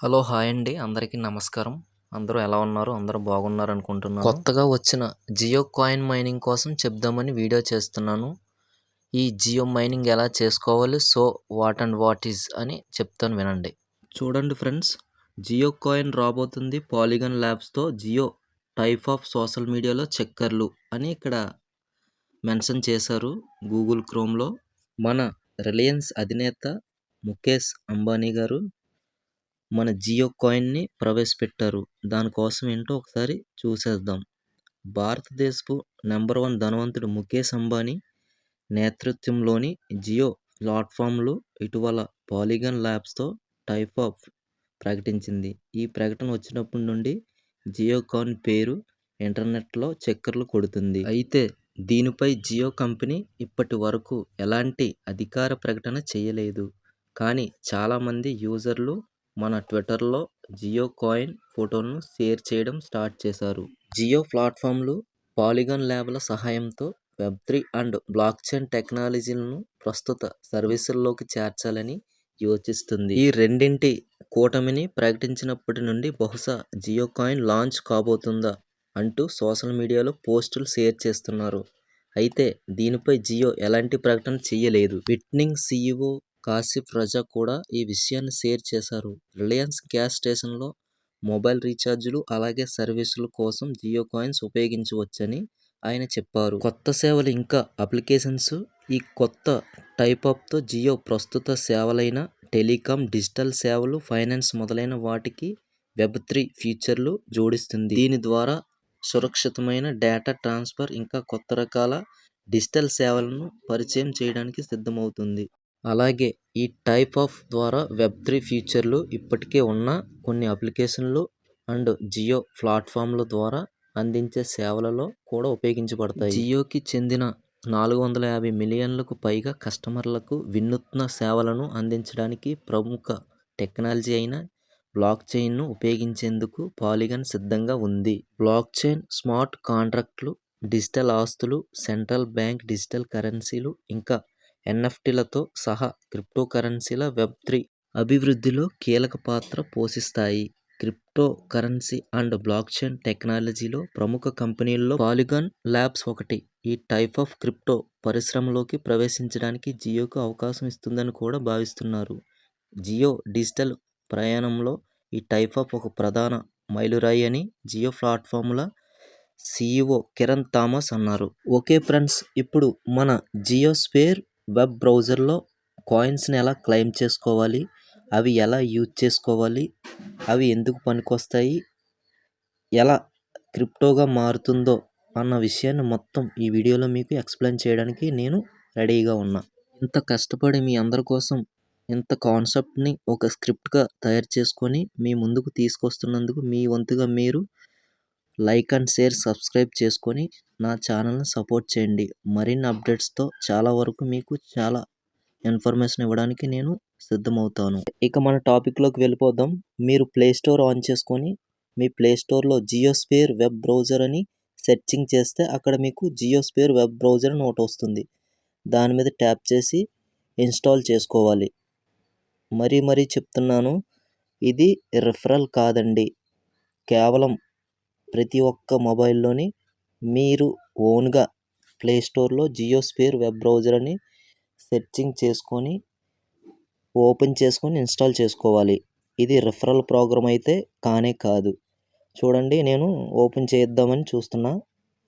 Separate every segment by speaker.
Speaker 1: Hello hi అండి. అందరికీ నమస్కారం. అందరూ ఎలా ఉన్నారు? అందరూ బాగున్నారు అనుకుంటున్నాను. కొత్తగా వచ్చిన జియో కాయిన్ మైనింగ్ కోసం చెప్దామని వీడియో చేస్తున్నాను. ఈ జియో మైనింగ్ ఎలా చేసుకోవాలి? So what and what is అని చెప్తాను వినండి. చూడండి ఫ్రెండ్స్ జియో కాయిన్ రాబోతుంది పాలిగన్ ల్యాబ్స్తో జియో టైప్ ఆఫ్ సోషల్ మీడియాలో చెక్కర్లు అని ఇక్కడ మెన్షన్ చేశారు గూగుల్ క్రోమ్లో. మన రిలయన్స్ అధినేత ముఖేష్ అంబానీ గారు మన జియో కాయిన్ని ప్రవేశపెట్టారు. దానికోసం ఏంటో ఒకసారి చూసేద్దాం. భారతదేశపు నెంబర్ వన్ ధనవంతుడు ముఖేష్ అంబానీ నేతృత్వంలోని జియో ప్లాట్ఫామ్లు ఇటీవల పాలిగన్ ల్యాబ్స్తో టైప్ ఆఫ్ ప్రకటించింది. ఈ ప్రకటన వచ్చినప్పటి నుండి జియో కాయిన్ పేరు ఇంటర్నెట్లో చక్కర్లు కొడుతుంది. అయితే దీనిపై జియో కంపెనీ ఇప్పటి వరకు ఎలాంటి అధికార ప్రకటన చేయలేదు. కానీ చాలామంది యూజర్లు మన ట్విట్టర్లో జియో కాయిన్ ఫోటోను షేర్ చేయడం స్టార్ట్ చేశారు. జియో ప్లాట్ఫామ్లు పాలిగన్ ల్యాబ్ల సహాయంతో web three and blockchain టెక్నాలజీలను ప్రస్తుత సర్వీసుల్లోకి చేర్చాలని యోచిస్తుంది. ఈ రెండింటి కూటమిని ప్రకటించినప్పటి నుండి బహుశా జియో కాయిన్ లాంచ్ కాబోతుందా అంటూ సోషల్ మీడియాలో పోస్టులు షేర్ చేస్తున్నారు. అయితే దీనిపై జియో ఎలాంటి ప్రకటన చేయలేదు. విట్నింగ్ సీఈఓ కాసిఫ్ రజా కూడా ఈ విషయాన్ని షేర్ చేశారు. రిలయన్స్ గ్యాస్ స్టేషన్లో మొబైల్ రీఛార్జులు అలాగే సర్వీసుల కోసం జియో కాయిన్స్ ఉపయోగించవచ్చని ఆయన చెప్పారు. కొత్త సేవలు ఇంకా అప్లికేషన్స్ ఈ కొత్త టైప్ ఆఫ్తో జియో ప్రస్తుత సేవలైన టెలికాం డిజిటల్ సేవలు ఫైనాన్స్ మొదలైన వాటికి వెబ్ త్రీ ఫీచర్లు జోడిస్తుంది. దీని ద్వారా సురక్షితమైన డేటా ట్రాన్స్ఫర్ ఇంకా కొత్త రకాల డిజిటల్ సేవలను పరిచయం చేయడానికి సిద్ధమవుతుంది. అలాగే ఈ టైప్ ఆఫ్ ద్వారా వెబ్ త్రీ ఫీచర్లు ఇప్పటికే ఉన్న కొన్ని అప్లికేషన్లు అండ్ జియో ప్లాట్ఫామ్ల ద్వారా అందించే సేవలలో కూడా ఉపయోగించబడతాయి. జియోకి చెందిన నాలుగు వందల యాభై మిలియన్లకు పైగా కస్టమర్లకు వినూత్న సేవలను అందించడానికి ప్రముఖ టెక్నాలజీ అయిన బ్లాక్ చైన్ను ఉపయోగించేందుకు పాలిగన్ సిద్ధంగా ఉంది. బ్లాక్ చైన్ స్మార్ట్ కాంట్రాక్ట్లు డిజిటల్ ఆస్తులు సెంట్రల్ బ్యాంక్ డిజిటల్ కరెన్సీలు ఇంకా ఎన్ఎఫ్టీలతో సహా క్రిప్టోకరెన్సీల వెబ్ త్రీ అభివృద్ధిలో కీలక పాత్ర పోషిస్తాయి. Cryptocurrency and blockchain టెక్నాలజీలో ప్రముఖ కంపెనీల్లో పాలిగాన్ ల్యాబ్స్ ఒకటి. ఈ టైప్ ఆఫ్ క్రిప్టో పరిశ్రమలోకి ప్రవేశించడానికి జియోకు అవకాశం ఇస్తుందని కూడా భావిస్తున్నారు. జియో డిజిటల్ ప్రయాణంలో ఈ టైప్ ఆఫ్ ఒక ప్రధాన మైలురాయి అని జియో ప్లాట్ఫామ్ల సిఇఓ కిరణ్ థామస్ అన్నారు. ఓకే ఫ్రెండ్స్ ఇప్పుడు మన జియో స్పేర్ వెబ్ బ్రౌజర్లో కాయిన్స్ని ఎలా క్లెయిమ్ చేసుకోవాలి అవి ఎలా యూజ్ చేసుకోవాలి అవి ఎందుకు పనికొస్తాయి ఎలా క్రిప్టోగా మారుతుందో అన్న విషయాన్ని మొత్తం ఈ వీడియోలో మీకు ఎక్స్ప్లెయిన్ చేయడానికి నేను రెడీగా ఉన్నా. ఇంత కష్టపడి మీ అందరి కోసం ఇంత కాన్సెప్ట్ని ఒక స్క్రిప్ట్గా తయారు చేసుకొని మీ ముందుకు తీసుకొస్తున్నందుకు మీ వంతుగా మీరు లైక్ అండ్ షేర్ సబ్స్క్రైబ్ చేసుకొని నా ఛానల్ని సపోర్ట్ చేయండి. మరిన్ని అప్డేట్స్తో చాలా వరకు మీకు చాలా ఇన్ఫర్మేషన్ ఇవ్వడానికి నేను సిద్ధమవుతాను. ఇక మన టాపిక్లోకి వెళ్ళిపోదాం. మీరు ప్లే స్టోర్ ఆన్ చేసుకొని మీ ప్లే స్టోర్లో జియోస్పేర్ వెబ్ బ్రౌజర్ అని సెర్చింగ్ చేస్తే అక్కడ మీకు జియోస్పేర్ వెబ్ బ్రౌజర్ అని ఒకటి వస్తుంది. దాని మీద ట్యాప్ చేసి ఇన్స్టాల్ చేసుకోవాలి. మరీ మరీ చెప్తున్నాను. ఇది రిఫరల్ కాదండి. కేవలం ప్రతి ఒక్క మొబైల్లోని మీరు ఓన్గా ప్లే స్టోర్లో జియో స్పేర్ వెబ్ బ్రౌజర్ అని సెర్చింగ్ చేసుకొని ఓపెన్ చేసుకొని ఇన్స్టాల్ చేసుకోవాలి. ఇది రిఫరల్ ప్రోగ్రామ్ అయితే కానే కాదు. చూడండి నేను ఓపెన్ చేద్దామని చూస్తున్నా.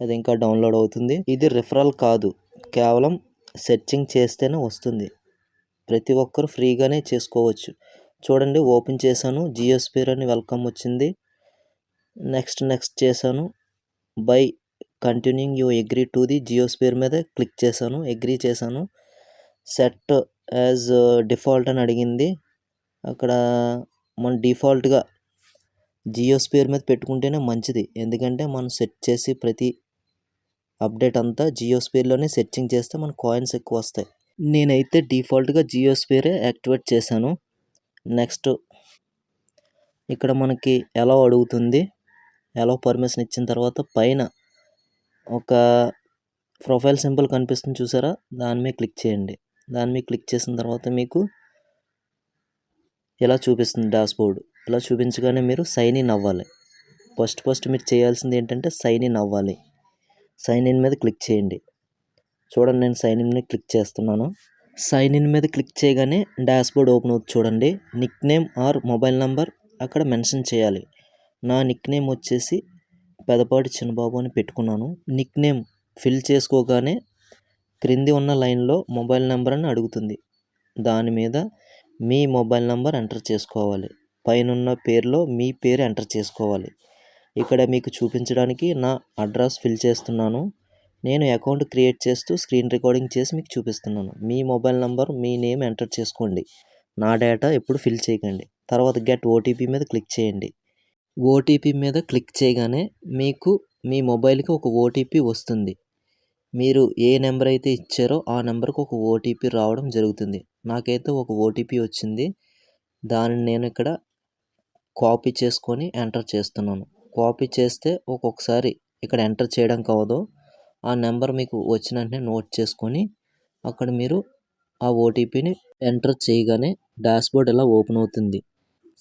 Speaker 1: అది ఇంకా డౌన్లోడ్ అవుతుంది. ఇది రిఫరల్ కాదు. కేవలం సెర్చింగ్ చేస్తేనే వస్తుంది. ప్రతి ఒక్కరు ఫ్రీగానే చేసుకోవచ్చు. చూడండి ఓపెన్ చేశాను. జియో స్పేర్ అని వెల్కమ్ వచ్చింది. నెక్స్ట్ నెక్స్ట్ చేశాను. By continuing you agree to the JioSphere మీద క్లిక్ చేశాను అగ్రీ చేశాను. సెట్ యాజ్ డిఫాల్ట్ అని అడిగింది. అక్కడ మన డిఫాల్ట్గా జియోస్పేర్ మీద పెట్టుకుంటేనే మంచిది. ఎందుకంటే మనం సెట్ చేసి ప్రతి అప్డేట్ అంతా జియోస్పేర్లోనే సెర్చింగ్ చేస్తే మన కాయిన్స్ ఎక్కువ వస్తాయి. నేనైతే డిఫాల్ట్గా జియోస్పియరే యాక్టివేట్ చేశాను. నెక్స్ట్ ఇక్కడ మనకి ఎలా అడుగుతుంది? అలో పర్మిషన్ ఇచ్చిన తర్వాత పైన ఒక ప్రొఫైల్ సింబల్ కనిపిస్తుంది చూసారా? దాని మీద క్లిక్ చేయండి. దాని మీద క్లిక్ చేసిన తర్వాత మీకు ఇలా చూపిస్తుంది డాష్బోర్డ్ ఇలా చూపించగానే మీరు సైన్ ఇన్ అవ్వాలి. ఫస్ట్ ఫస్ట్ మీరు చేయాల్సింది ఏంటంటే సైన్ ఇన్ అవ్వాలి. సైన్ ఇన్ మీద క్లిక్ చేయండి. చూడండి నేను సైన్ ఇన్ మీద క్లిక్ చేస్తున్నాను. సైన్ ఇన్ మీద క్లిక్ చేయగానే డాష్ బోర్డ్ ఓపెన్ అవుతుంది చూడండి. Nickname or mobile number అక్కడ మెన్షన్ చేయాలి. నా నిక్ నేమ్ వచ్చేసి పెదపాటి చిన్నబాబు అని పెట్టుకున్నాను. నిక్ నేమ్ ఫిల్ చేసుకోగానే క్రింది ఉన్న లైన్లో మొబైల్ నెంబర్ అని అడుగుతుంది. దాని మీద మీ మొబైల్ నెంబర్ ఎంటర్ చేసుకోవాలి. పైనున్న పేరులో మీ పేరు ఎంటర్ చేసుకోవాలి. ఇక్కడ మీకు చూపించడానికి నా అడ్రస్ ఫిల్ చేస్తున్నాను. నేను అకౌంట్ క్రియేట్ చేస్తూ స్క్రీన్ రికార్డింగ్ చేసి మీకు చూపిస్తున్నాను. మీ మొబైల్ నెంబర్ మీ నేమ్ ఎంటర్ చేసుకోండి. నా డేటా ఎప్పుడు ఫిల్ చేయకండి. తర్వాత గెట్ ఓటీపీ మీద క్లిక్ చేయండి. ఓటీపీ మీద క్లిక్ చేయగానే మీకు మీ మొబైల్కి ఒక ఓటీపీ వస్తుంది. మీరు ఏ నెంబర్ అయితే ఇచ్చారో ఆ నెంబర్కి ఒక ఓటీపీ రావడం జరుగుతుంది. నాకైతే ఒక ఓటీపీ వచ్చింది. దానిని నేను ఇక్కడ కాపీ చేసుకొని ఎంటర్ చేస్తున్నాను. కాపీ చేస్తే ఒక్కొక్కసారి ఇక్కడ ఎంటర్ చేయడం కావదు. ఆ నెంబర్ మీకు వచ్చిన వెంటనే నోట్ చేసుకొని అక్కడ మీరు ఆ ఓటీపీని ఎంటర్ చేయగానే డాష్బోర్డ్ ఇలా ఓపెన్ అవుతుంది.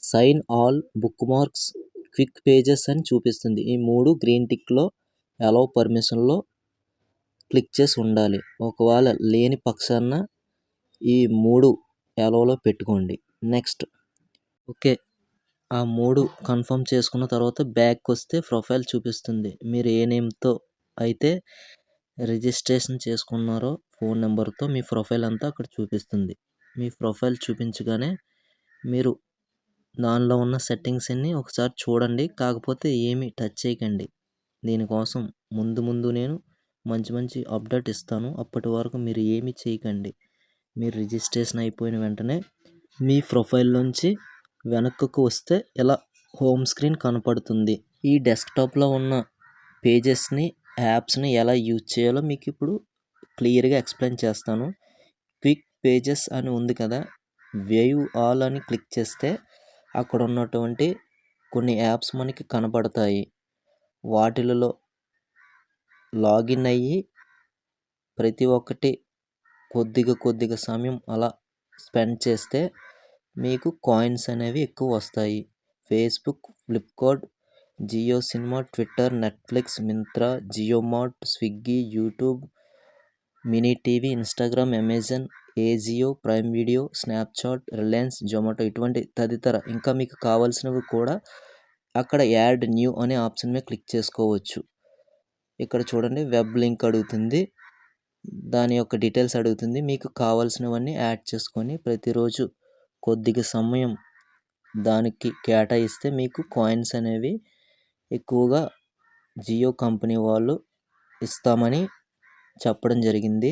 Speaker 1: Sign all bookmarks quick pages అని చూపిస్తుంది. ఈ మూడు గ్రీన్ టిక్లో అలౌ పర్మిషన్లో క్లిక్ చేసి ఉండాలి. ఒకవేళ లేని పక్షాన ఈ మూడు ఎలవలో పెట్టుకోండి. నెక్స్ట్. ఓకే. ఆ మూడు కన్ఫర్మ్ చేసుకున్న తర్వాత బ్యాక్ వస్తే ప్రొఫైల్ చూపిస్తుంది. మీరు ఏ నేమ్తో అయితే రిజిస్ట్రేషన్ చేసుకున్నారో ఫోన్ నెంబర్తో మీ ప్రొఫైల్ అంతా అక్కడ చూపిస్తుంది. మీ ప్రొఫైల్ చూపించగానే మీరు దానిలో ఉన్న సెట్టింగ్స్ అన్నీ ఒకసారి చూడండి. కాకపోతే ఏమీ టచ్ చేయకండి. దీనికోసం ముందు ముందు నేను మంచి మంచి అప్డేట్ ఇస్తాను. అప్పటి వరకు మీరు ఏమి చేయకండి. మీరు రిజిస్ట్రేషన్ అయిపోయిన వెంటనే మీ ప్రొఫైల్లోంచి వెనక్కు వస్తే ఇలా హోమ్ స్క్రీన్ కనపడుతుంది. ఈ డెస్క్టాప్లో ఉన్న పేజెస్ని యాప్స్ని ఎలా యూజ్ చేయాలో మీకు ఇప్పుడు క్లియర్గా ఎక్స్ప్లెయిన్ చేస్తాను. క్విక్ పేజెస్ అని ఉంది కదా వేవ్ ఆల్ అని క్లిక్ చేస్తే అక్కడ ఉన్నటువంటి కొన్ని యాప్స్ మనకి కనబడతాయి. వాటిలలో లాగిన్ అయ్యి ప్రతి ఒక్కటి కొద్దిగా కొద్దిగా సమయం అలా స్పెండ్ చేస్తే మీకు కాయిన్స్ అనేవి ఎక్కువ వస్తాయి. Facebook Flipkart Jio cinema Twitter Netflix Myntra Jio mart Swiggy YouTube mini TV Instagram Amazon AJIO prime video Snapchat Reliance Zomato ఇటువంటి తదితర ఇంకా మీకు కావాల్సినవి కూడా అక్కడ యాడ్ న్యూ అనే ఆప్షన్ మీద క్లిక్ చేసుకోవచ్చు. ఇక్కడ చూడండి వెబ్ లింక్ అడుగుతుంది. దాని యొక్క డీటెయిల్స్ అడుగుతుంది. మీకు కావాల్సినవన్నీ యాడ్ చేసుకొని ప్రతిరోజు కొద్దిగా సమయం దానికి కేటాయిస్తే మీకు కాయిన్స్ అనేవి ఎక్కువగా జియో కంపెనీ వాళ్ళు ఇస్తామని చెప్పడం జరిగింది.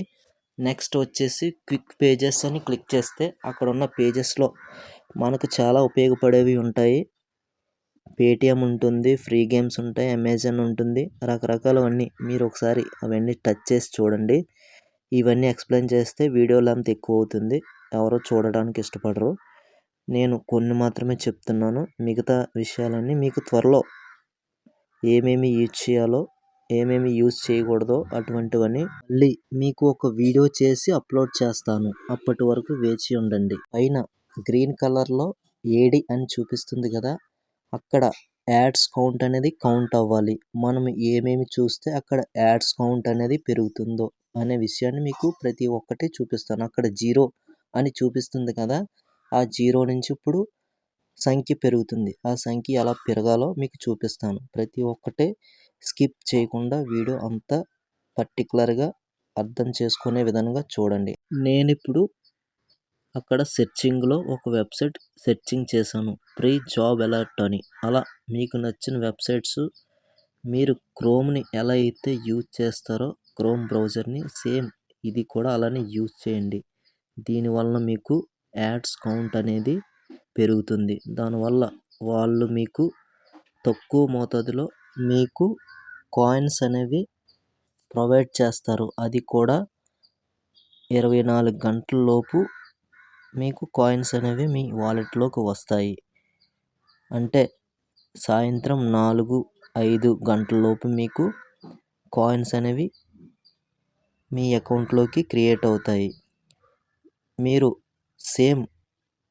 Speaker 1: నెక్స్ట్ వచ్చేసి క్విక్ పేజెస్ అని క్లిక్ చేస్తే అక్కడ ఉన్న పేజెస్లో మనకు చాలా ఉపయోగపడేవి ఉంటాయి. పేటిఎం ఉంటుంది ఫ్రీ గేమ్స్ ఉంటాయి అమెజాన్ ఉంటుంది రకరకాలవన్నీ. మీరు ఒకసారి అవన్నీ టచ్ చేసి చూడండి. ఇవన్నీ ఎక్స్ప్లెయిన్ చేస్తే వీడియో లెంత్ ఎక్కువ అవుతుంది ఎవరో చూడడానికి ఇష్టపడరు. నేను కొన్ని మాత్రమే చెప్తున్నాను. మిగతా విషయాలన్నీ మీకు త్వరలో ఏమేమి యూజ్ చేయాలో ఏమేమి యూజ్ చేయకూడదో అటువంటివన్నీ మళ్ళీ మీకు ఒక వీడియో చేసి అప్లోడ్ చేస్తాను. అప్పటి వరకు వేచి ఉండండి. పైన గ్రీన్ కలర్లో ఏడి అని చూపిస్తుంది కదా అక్కడ యాడ్స్ కౌంట్ అనేది కౌంట్ అవ్వాలి. మనం ఏమేమి చూస్తే అక్కడ యాడ్స్ కౌంట్ అనేది పెరుగుతుందో అనే విషయాన్ని మీకు ప్రతి ఒక్కటి చూపిస్తాను. అక్కడ జీరో అని చూపిస్తుంది కదా ఆ జీరో నుంచి ఇప్పుడు సంఖ్య పెరుగుతుంది. ఆ సంఖ్య ఎలా పెరగాలో మీకు చూపిస్తాను. ప్రతి ఒక్కటే స్కిప్ చేయకుండా వీడియో అంతా పర్టికులర్గా అర్థం చేసుకునే విధంగా చూడండి. నేను ఇప్పుడు అక్కడ సెర్చింగ్లో ఒక వెబ్సైట్ సెర్చింగ్ చేశాను. ప్రీ జాబ్ అలర్ట్ అని. అలా మీకు నచ్చిన వెబ్సైట్స్ మీరు క్రోమ్ని ఎలా అయితే యూజ్ చేస్తారో క్రోమ్ బ్రౌజర్ని సేమ్ ఇది కూడా అలానే యూజ్ చేయండి. దీనివల్ల మీకు యాడ్స్ కౌంట్ అనేది పెరుగుతుంది. దానివల్ల వాళ్ళు మీకు తక్కువ మోతాదులో మీకు కాయిన్స్ అనేవి ప్రొవైడ్ చేస్తారు. అది కూడా ఇరవై నాలుగు గంటల లోపు మీకు కాయిన్స్ అనేవి మీ వాలెట్లోకి వస్తాయి. అంటే సాయంత్రం నాలుగు ఐదు గంటల లోపు మీకు కాయిన్స్ అనేవి మీ అకౌంట్లోకి క్రియేట్ అవుతాయి. మీరు సేమ్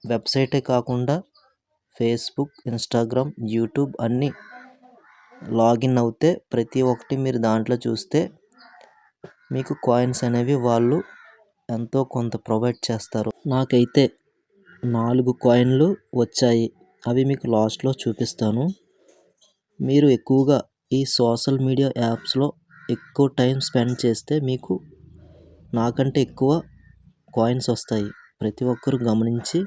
Speaker 1: వెబ్సైటే కాకుండా ఫేస్బుక్ ఇన్స్టాగ్రామ్ యూట్యూబ్ అన్నీ లాగిన్ అవుతే ప్రతి ఒక్కటి మీరు దాంట్లో చూస్తే మీకు కాయిన్స్ అనేవి వాళ్ళు ఎంతో కొంత ప్రొవైడ్ చేస్తారు. నాకైతే నాలుగు కాయిన్లు వచ్చాయి. అవి మీకు లాస్ట్లో చూపిస్తాను. మీరు ఎక్కువగా ఈ సోషల్ మీడియా యాప్స్లో ఎక్కువ టైం స్పెండ్ చేస్తే మీకు నాకంటే ఎక్కువ కాయిన్స్ వస్తాయి. ప్రతి ఒక్కరు గమనించి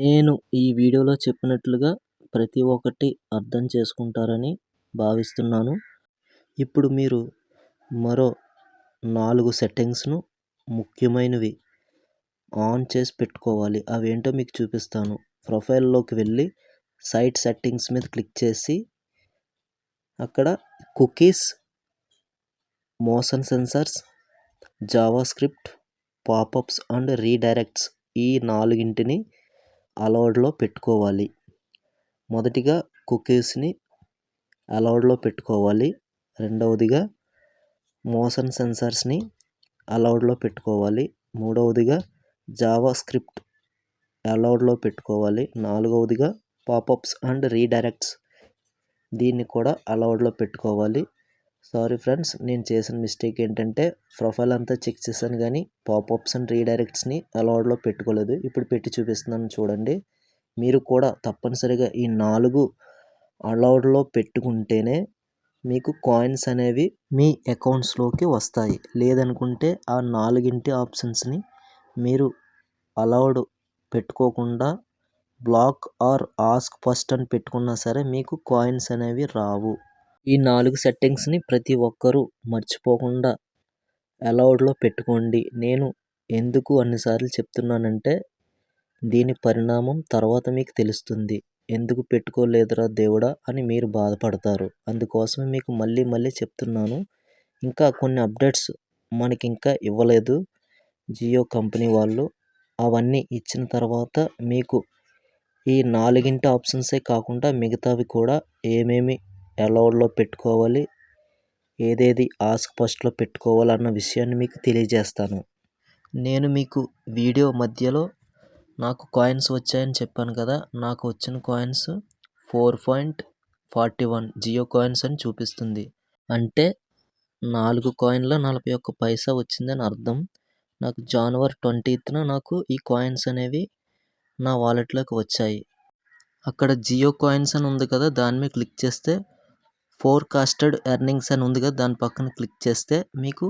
Speaker 1: నేను ఈ వీడియోలో చెప్పినట్లుగా ప్రతి ఒక్కటి అర్థం చేసుకుంటారని భావిస్తున్నాను. ఇప్పుడు మీరు మరో నాలుగు సెట్టింగ్స్ను ముఖ్యమైనవి ఆన్ చేసి పెట్టుకోవాలి. అవేంటో మీకు చూపిస్తాను. ప్రొఫైల్లోకి వెళ్ళి సైట్ సెట్టింగ్స్ మీద క్లిక్ చేసి అక్కడ cookies motion sensors JavaScript popups and redirects ఈ నాలుగింటిని అలౌడ్లో పెట్టుకోవాలి. మొదటిగా కుకీస్ని అలౌడ్లో పెట్టుకోవాలి. రెండవదిగా మోషన్ సెన్సార్స్ని అలౌడ్లో పెట్టుకోవాలి. మూడవదిగా జావా స్క్రిప్ట్ అలౌడ్లో పెట్టుకోవాలి. నాలుగవదిగా పాపప్స్ అండ్ రీడైరెక్ట్స్ దీన్ని కూడా అలౌడ్లో పెట్టుకోవాలి. సారీ ఫ్రెండ్స్ నేను చేసిన మిస్టేక్ ఏంటంటే ప్రొఫైల్ అంతా చెక్ చేశాను కానీ పాపప్స్ అండ్ రీడైరెక్ట్స్ని అలౌడ్లో పెట్టుకోలేదు. ఇప్పుడు పెట్టి చూపిస్తున్నాను చూడండి. మీరు కూడా తప్పనిసరిగా ఈ నాలుగు అలౌడ్లో పెట్టుకుంటేనే మీకు కాయిన్స్ అనేవి మీ అకౌంట్స్లోకి వస్తాయి. లేదనుకుంటే ఆ నాలుగింటి ఆప్షన్స్ని మీరు అలౌడ్ పెట్టుకోకుండా బ్లాక్ ఆర్ ఆస్క్ ఫస్ట్ అని పెట్టుకున్నా సరే మీకు కాయిన్స్ అనేవి రావు. ఈ నాలుగు సెట్టింగ్స్ని ప్రతి ఒక్కరూ మర్చిపోకుండా అలౌడ్లో పెట్టుకోండి. నేను ఎందుకు అన్నిసార్లు చెప్తున్నానంటే దీని పరిణామం తర్వాత మీకు తెలుస్తుంది. ఎందుకు పెట్టుకోలేదురా దేవుడా అని మీరు బాధపడతారు. అందుకోసమే మీకు మళ్ళీ మళ్ళీ చెప్తున్నాను. ఇంకా కొన్ని అప్డేట్స్ మనకి ఇంకా ఇవ్వలేదు. జియో కంపెనీ వాళ్ళు అవన్నీ ఇచ్చిన తర్వాత మీకు ఈ నాలుగింటి ఆప్షన్సే కాకుండా మిగతావి కూడా ఏమేమి అలౌడ్లో పెట్టుకోవాలి ఏదేది ఆస్క్ ఫస్ట్లో పెట్టుకోవాలన్న విషయాన్ని మీకు తెలియజేస్తాను. నేను మీకు వీడియో మధ్యలో నాకు కాయిన్స్ వచ్చాయని చెప్పాను కదా నాకు వచ్చిన coins four point forty one Jio coins అని చూపిస్తుంది. అంటే నాలుగు కాయిన్ల నలభై ఒక్క పైసా వచ్చిందని అర్థం. నాకు జనవరి ట్వంటీత్న నాకు ఈ కాయిన్స్ అనేవి నా వాలెట్లోకి వచ్చాయి. అక్కడ జియో కాయిన్స్ అని ఉంది కదా దాని మీద క్లిక్ చేస్తే ఫోర్కాస్టెడ్ ఎర్నింగ్స్ అని ఉంది కదా దాని పక్కన క్లిక్ చేస్తే మీకు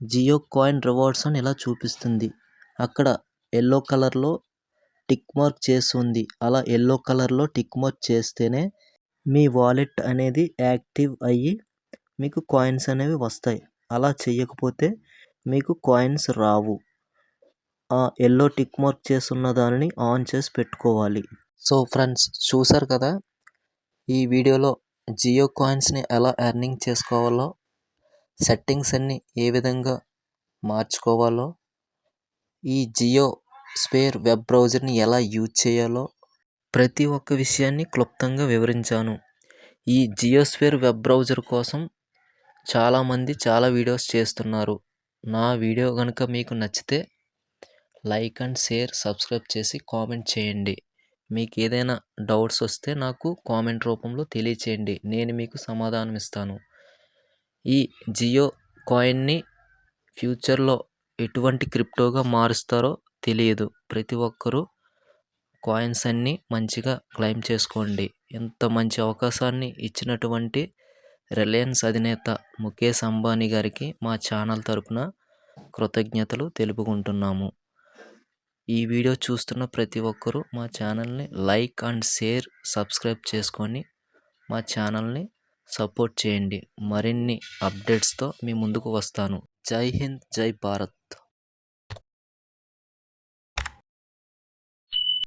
Speaker 1: జియో కాయిన్ రివార్డ్స్ అని ఇలా చూపిస్తుంది. అక్కడ ఎల్లో కలర్లో టిక్ మార్క్ చేసి ఉంది అలా ఎల్లో కలర్లో టిక్ మార్క్ చేస్తేనే మీ వాలెట్ అనేది యాక్టివ్ అయ్యి మీకు కాయిన్స్ అనేవి వస్తాయి. అలా చేయకపోతే మీకు కాయిన్స్ రావు. ఆ ఎల్లో టిక్ మార్క్ చేసి ఉన్న దానిని ఆన్ చేసి పెట్టుకోవాలి. సో ఫ్రెండ్స్ చూసారు కదా? ఈ వీడియోలో జియో కాయిన్స్ని ఎలా ఎర్నింగ్ చేసుకోవాలో సెట్టింగ్స్ అన్నీ ఏ విధంగా మార్చుకోవాలో ఈ జియో స్పేర్ వెబ్ బ్రౌజర్ని ఎలా యూజ్ చేయాలో ప్రతి ఒక్క విషయాన్ని క్లుప్తంగా వివరించాను. ఈ జియోస్ఫియర్ వెబ్ బ్రౌజర్ కోసం చాలామంది చాలా వీడియోస్ చేస్తున్నారు. నా వీడియో కనుక మీకు నచ్చితే లైక్ అండ్ షేర్ సబ్స్క్రైబ్ చేసి కామెంట్ చేయండి. మీకు ఏదైనా డౌట్స్ వస్తే నాకు కామెంట్ రూపంలో తెలియచేయండి. నేను మీకు సమాధానం ఇస్తాను. ఈ జియో కాయిన్ని ఫ్యూచర్లో ఎటువంటి క్రిప్టోగా మారుస్తారో తెలియదు. ప్రతి ఒక్కరూ కాయిన్స్ అన్నీ మంచిగా క్లెయిమ్ చేసుకోండి. ఇంత మంచి అవకాశాన్ని ఇచ్చినటువంటి రిలయన్స్ అధినేత ముఖేష్ అంబానీ గారికి మా ఛానల్ తరపున కృతజ్ఞతలు తెలుపుకుంటున్నాము. ఈ వీడియో చూస్తున్న ప్రతి ఒక్కరూ మా ఛానల్ని లైక్ అండ్ షేర్ సబ్స్క్రైబ్ చేసుకొని మా ఛానల్ని సపోర్ట్ చేయండి. మరిన్ని అప్డేట్స్తో మీ ముందుకు వస్తాను. జై హింద్ జై భారత్.